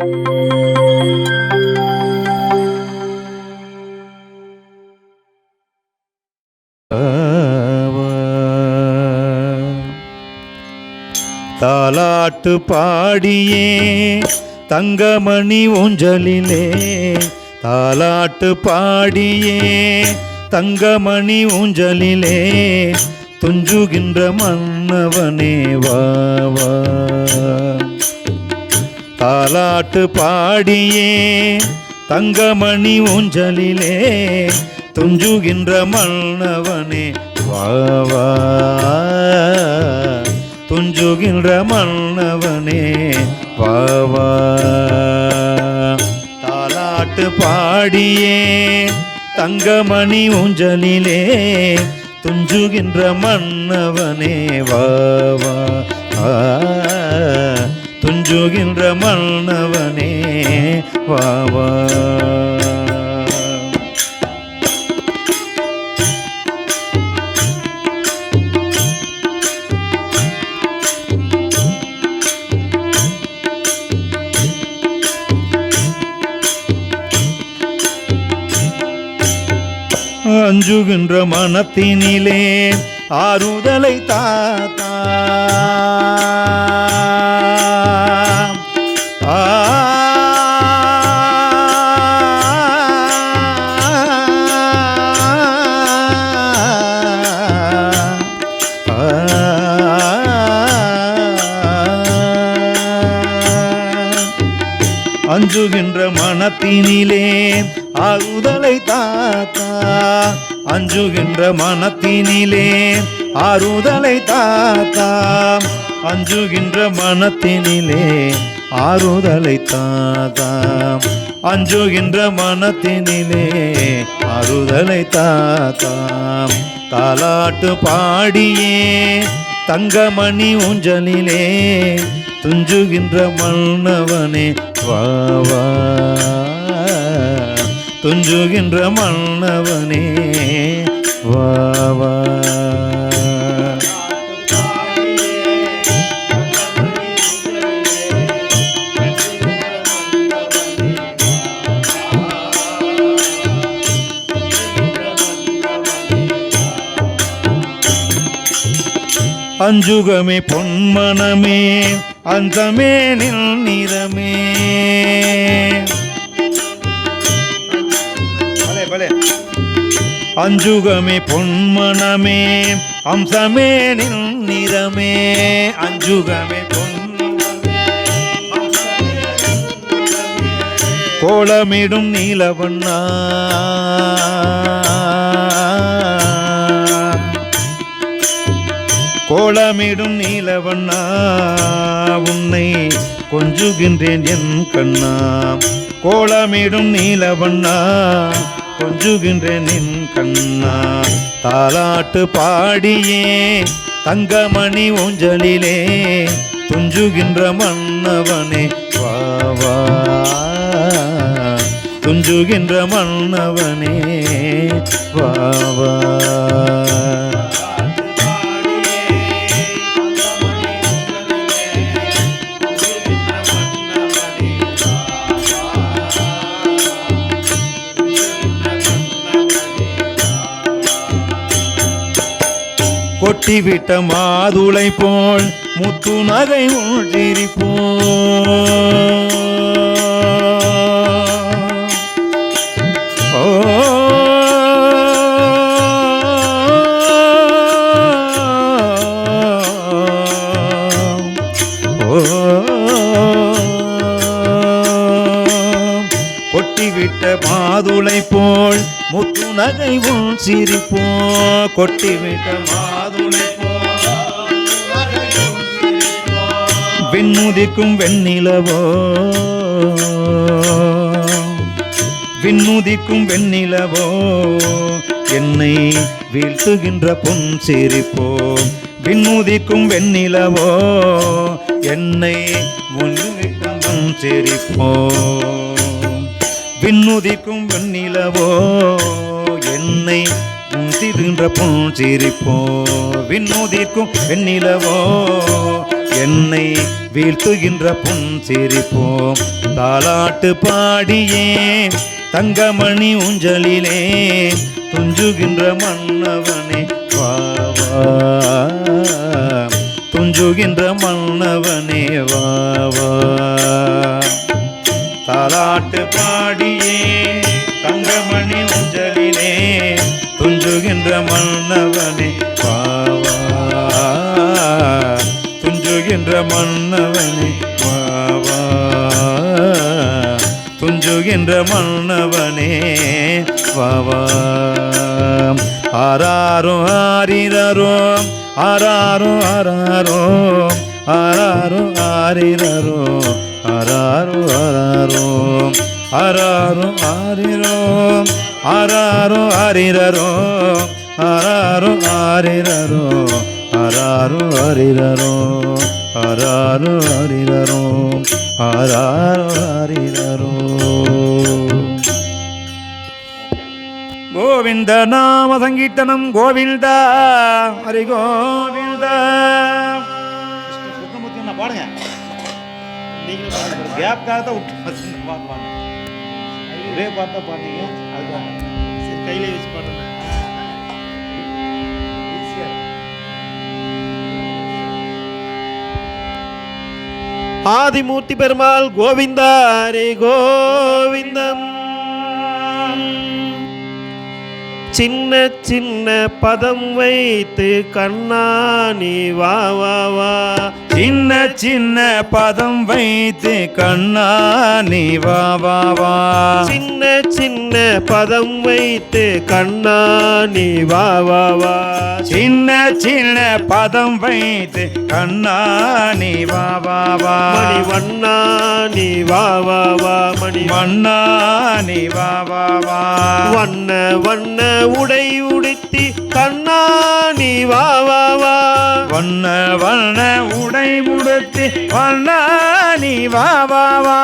தாலாட்டு பாடியே தங்கமணி ஊஞ்சலிலே. தாலாட்டு பாடியே தங்கமணி ஊஞ்சலிலே. துஞ்சுகின்ற மன்னவனே வாவா தாலாட்டு பாடியே தங்கமணி ஊஞ்சலிலே துஞ்சுகின்ற மன்னவனே வாவா துஞ்சுகின்ற மன்னவனே வாவா தாலாட்டு பாடியே தங்கமணி ஊஞ்சலிலே துஞ்சுகின்ற மன்னவனே வாவா ஆ, அஞ்சுகின்ற மன்னவனே வாவா அஞ்சுகின்ற மனத்தினிலே ஆறுதலை தாத்தா. அஞ்சுகின்ற மனத்தினிலே ஆறுதலை தாத்தா. அஞ்சுகின்ற மனத்தினிலே ஆறுதலை தாத்தா. அஞ்சுகின்ற மனத்தினிலே ஆறுதலை தாத்தா. அஞ்சுகின்ற மனத்தினிலே ஆறுதலை தாத்தா. தாலாட்டு பாடியே தங்கமணி ஊஞ்சலிலே துஞ்சுகின்ற மன்னவனே வா வா. துஞ்சுகின்ற மன்னவனே வா வா. அஞ்சுகமே பொன்மனமே அந்தமே நில் நீ அஞ்சுகமே பொன்மனமே அம்சமே நிறமே அஞ்சுகமே பொன் கோலமிடும் நீலவண்ணா. கோலமிடும் நீலவண்ணா உன்னை கொஞ்சுகின்றேன் என் கண்ணா. கோலமிடும் நீலவண்ணா கொஞ்சுகின்றேன் நின் கண்ணா. தாலாட்டு பாடியே தங்கமணி ஊஞ்சலிலே துஞ்சுகின்ற மன்னவனே வாவா துஞ்சுகின்ற மன்னவனே வாவா கட்டிவிட்ட மாதுளை போல் முத்து நகை மாதுளை போல் முத்து நகை உள் சிரிப்போ. கொட்டிவிட்ட மாதுளை போல் வெண்ணிலவோ. விண்முதிக்கும் வெண்ணிலவோ. என்னை வீழ்த்துகின்ற பொன் சிரிப்போ. விண்முதிக்கும் வெண்ணிலவோ. என்னை முன்னிறுத்தும் பொன் சிரிப்போ. விண்ணுதிக்கும் வெண்ணிலவோ என்னை முந்திருகின்ற பொன் சிரிப்போ. விண்ணுதிக்கும் வெண்ணிலவோ என்னை வீழ்த்துகின்ற பொன் சிரிப்போ. தாலாட்டு பாடியே தங்கமணி ஊஞ்சலிலே துஞ்சுகின்ற மன்னவனே வாவா துஞ்சுகின்ற மன்னவனே வாவா வா. தாலாட்டு பாடியே மன்னவனே வாவா துஞ்சுகின்ற மன்னவனே வாவா வா. ஆராரோ ஆரிரரோ ஆராரோ ஆராரோ ஆராரோ ஆரிரரோ ஆராரோ ஆராரோ ஆராரோ ஆரிரோ ஆராரோ ஆரிரரோ ஆராரோ ஆரிரரோ ஆராரோ ஆரிரரோ ஆராரோ ஆரிரரோ ஆராரோ ஆரிரரோ. கோவிந்த நாம சங்கீர்த்தனம் கோவிந்தா ஹரி கோவிந்தா பாடுங்க. நீங்களும் பாடுங்க. கேப்காக தான் விட்டு வச்சிருந்தேன். பாட்டு பாடுங்க. ஒரே பார்த்தா பாடுங்க அதுக்காக சரி கையிலே வச்சு பாடுறேன் ஆதிமூர்த்தி பெருமாள் கோவிந்தாரே கோவிந்தம். சின்ன சின்ன பதம் வைத்து கண்ணா நீ வா வா வா. சின்ன சின்ன பதம் வைத்து கண்ணா நீ வா வா வா. சின்ன சின்ன பதம் வைத்து கண்ணா நீ வா வா வா. சின்ன சின்ன பதம் வைத்து கண்ணா நீ வா வா வா. மணிவண்ணா நீ வா வா வா. மணி மண்ணா நீ வா வா வா. வண்ண வண்ண உடை உடுத்தி கண்ணா நீ வா வா வா. வண்ண வண்ண உடை முடுத்தி வண்ணா நீ வா வா வா.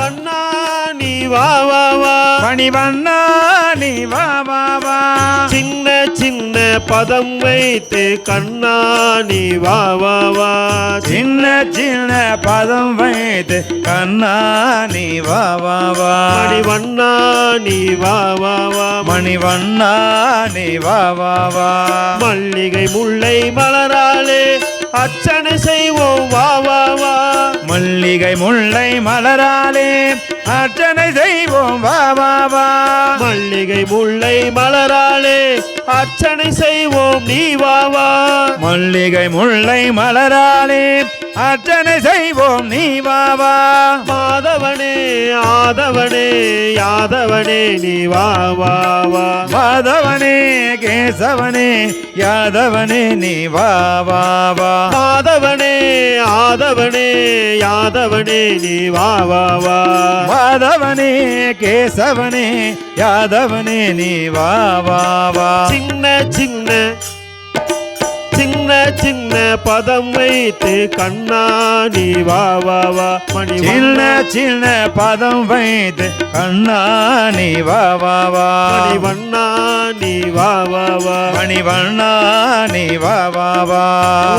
வண்ணா நீ வா வா வா. மணிவண்ணா நீ வா வா வா. சின்ன சின்ன பதம் வைத்து கண்ணா நீ வா வா வா. சின்ன சின்ன பதம் வைத்து கண்ணா நீ வா வா வா. மணிவண்ணா நீ வா வா வா. மணிவண்ணா நீ வா வா வா. மல்லிகை முல்லை மலராலே அர்ச்சனை செய்வோம் வா வா வா. மல்லிகை முல்லை மலராலே அர்ச்சனை செய்வோம். வா வா வா. மல்லிகை முல்லை மலராலே அர்ச்சனை செய்வோம். நீ வா வா. மல்லிகை முல்லை மலராலே அர்ச்சனை செய்வோம் நீ வா வா. மாதவனே ஆதவனே யாதவனே நீ வா வா வா. மாதவனே கேசவனே யாதவனே நீ வா வா வா. மாதவனே ஆதவனே யாதவனே நீ வா வா வா. மாதவனே கேசவனே யாதவனே நீ வா வா வா. சின்ன சின்ன சின்ன பதம் வைத்து கண்ணா நீ வா வா வா. மணி சின்ன சின்ன பதம் வைத்து கண்ணா நீ வா வா வா. மணி வண்ணா நீ வா வா வா. மணிவண்ணா நீ வா வா வா.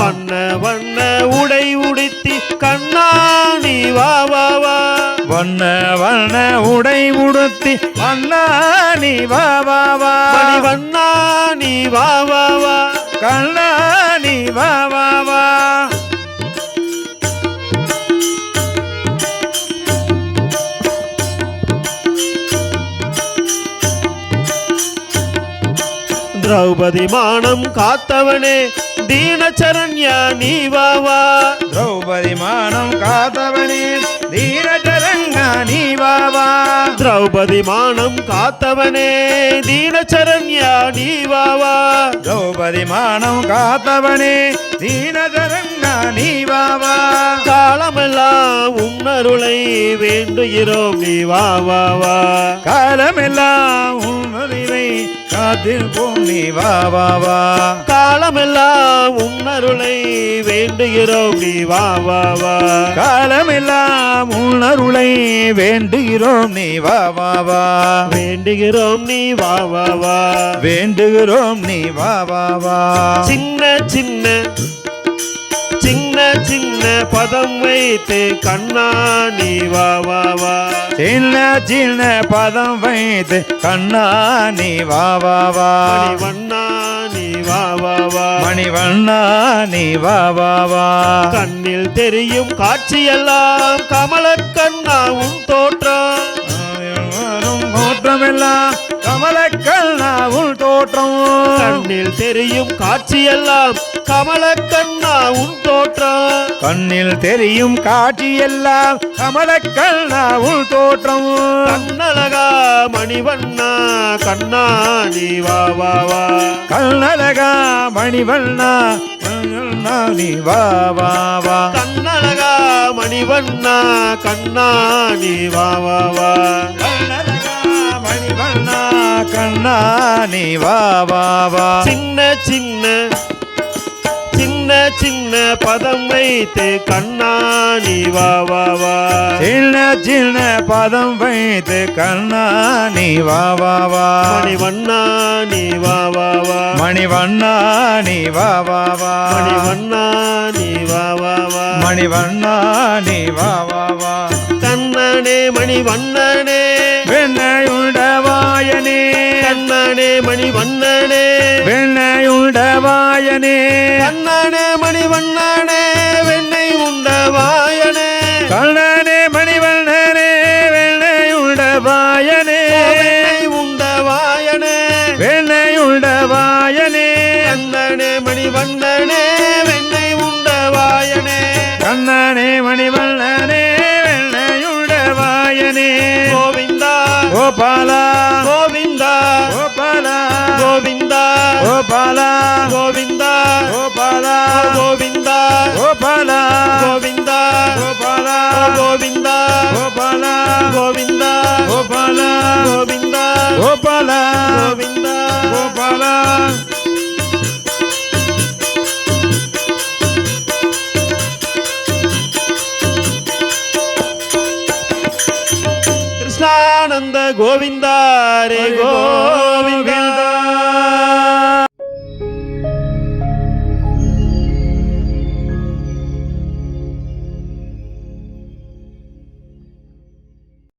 வண்ண வண்ண உடை உடுத்தி கண்ணா நீ வா வா வா. வண்ண வண்ண உடை உடுத்தி வண்ணா நீ வா வா வா. மணி வண்ணா நீ வா வா வா. கண்ணா நீ வா வா வா. திரௌபதி மானம் காத்தவனே தீனச்சரண்யா நீ வா வா. திரௌபதி மானம் காத்தவனே தீரஜரங்கா நீ வா வா. திரௌபதி மானம் காத்தவனே தீனச்சரண்யா நீ வா வா. திரௌபதி மானம் காத்தவனே தீனஜரங்கா நீ வா வா. காலமெல்லாம் உன்னருளை வேண்டுகிறோம். நீ வா வா வா. காலமெல்லாம் உன்னறிவை காத்திருப்போம். நீ வா வா வா. காலமெல்லாம் உன்னருளை வேண்டுகிறோம். நீ வா வா வா. காலமெல்லாம் உன்னருளை வேண்டுகிறோம். நீ வா வா வா. வேண்டுகிறோம். நீ வா வா வா. வேண்டுகிறோம். நீ வா வா வா. சின்ன சின்ன சின்ன சின்ன பதம் வைத்து கண்ணா நீ வா வா வா. சின்ன சின்ன பதம் வைத்து கண்ணா நீ வா வா வா. மணிவண்ணா நீ வா வா வா. மணிவண்ணா நீ வா வா வா. கண்ணில் தெரியும் காட்சியெல்லாம் கமலக்கண்ணா உன் தோற்றம். தோற்றமெல்லாம் கமலக்கண்ணா உள் தோற்றம். கண்ணில் தெரியும் காட்சியெல்லாம் கமலக்கண்ணா உன் தோற்றம். கண்ணில் தெரியும் காட்சியெல்லாம் கமலக்கண்ணா உள் தோற்றம். கண்ணழகா மணிவண்ணா கண்ணா நீ வா வா வா. கண்ணழகா மணிவண்ணா கண்ணா நீ வா வா வா. கண்ணழகா மணிவண்ணா கண்ணா நீ வா வா வா. கண்ணழகா மணிவண்ணா கண்ணா நீ வா வா வா. சின்ன சின்ன சின்ன சின்ன பதம் வைத்து கண்ணா நீ வா வா வா. சின்ன சின்ன பதம் வைத்து கண்ணா நீ வா வா வா. மணிவண்ணா நீ வா வா வா. மணிவண்ணா நீ வா வா வா. மணிவண்ணா நீ வா வா வா. மணிவண்ணா நீ வா வா வா. கண்ணனே மணிவண்ணனே. வாயனே கண்ணனே மணி வண்ணனே வெண்ணை உண்ட வாயனே கண்ணனே மணி வண்ணனே வெண்ணை உண்ட வாயனே கண்ணனே மணி வண்ணனே வெண்ணை உண்ட வாயனே உண்ட வாயனே வெண்ணை உண்ட வாயனே கண்ணனே மணி வண்ணனே வெண்ணை உண்ட வாயனே கண்ணனே மணி வண்ணனே வெண்ணை உண்ட வாயனே கோவிந்தா. கோபாலா. ಗೋಪಾಲ ಗೋವಿಂದ ಗೋಪಾಲ ಗೋವಿಂದ ಗೋಪಾಲ ಗೋವಿಂದ ಗೋಪಾಲ ಗೋವಿಂದ ಗೋಪಾಲ ಗೋವಿಂದ ಗೋಪಾಲ ಗೋವಿಂದ ಗೋಪಾಲ ಗೋವಿಂದ ಗೋಪಾಲ ಕೃಷ್ಣಾನಂದ ಗೋವಿಂದ ರೇ ಗೋ